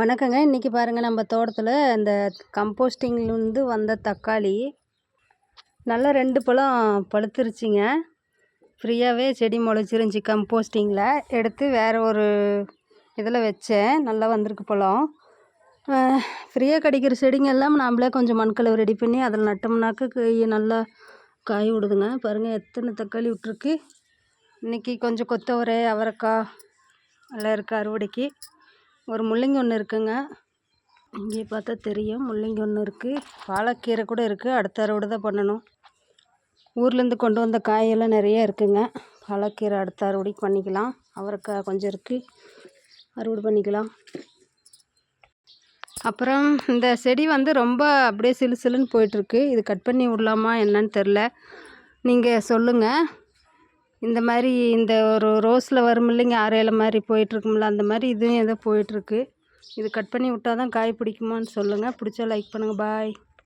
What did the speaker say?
வணக்கங்க. இன்றைக்கி பாருங்கள் நம்ம தோட்டத்தில் இந்த கம்போஸ்டிங்லேருந்து வந்த தக்காளி நல்லா ரெண்டு பழம் பழுத்துருச்சிங்க. ஃப்ரீயாகவே செடி முளைச்சிருந்துச்சி கம்போஸ்டிங்கில் எடுத்து வேறு ஒரு இதில் வச்சேன். நல்லா வந்திருக்கு பழம். ஃப்ரீயாக கிடைக்கிற செடிங்க எல்லாம் நாம்ளே கொஞ்சம் மண்கலவை ரெடி பண்ணி அதில் நட்டோம்னாக்க காய் நல்லா காய் விடுதுங்க. பாருங்கள் எத்தனை தக்காளி விட்ருக்கு இன்றைக்கி கொஞ்சம் கொத்தவரை அவரைக்காய் எல்லாம் இருக்குது அறுவடைக்கு. ஒரு முள்ளங்கி ஒன்று இருக்குங்க. இங்கே பார்த்தா தெரியும். முள்ளங்கி ஒன்று இருக்குது பாலக்கீரை கூட இருக்குது அடுத்த அறுவடை தான் பண்ணணும். ஊர்லேருந்து கொண்டு வந்த காயெல்லாம் நிறைய இருக்குங்க. பாலக்கீரை அடுத்த அறுவடைக்கு பண்ணிக்கலாம். அவரைக்காய் கொஞ்சம் இருக்குது அறுவடை பண்ணிக்கலாம். அப்புறம் இந்த செடி வந்து ரொம்ப அப்படியே சிலு சிலுன்னு போயிட்டுருக்கு இது கட் பண்ணி விடலாமா என்னன்னு தெரில நீங்கள் சொல்லுங்கள் இந்த மாதிரி இந்த ஒரு ரோஸில் வரும் இல்லைங்க ஆறு மாதிரி போயிட்டுருக்கும்ல அந்த மாதிரி இதுவும் ஏதோ போயிட்டுருக்கு. இது கட் பண்ணி விட்டால் தான் காய் பிடிக்குமான்னு சொல்லுங்கள் பிடிச்சா லைக் பண்ணுங்கள் பாய்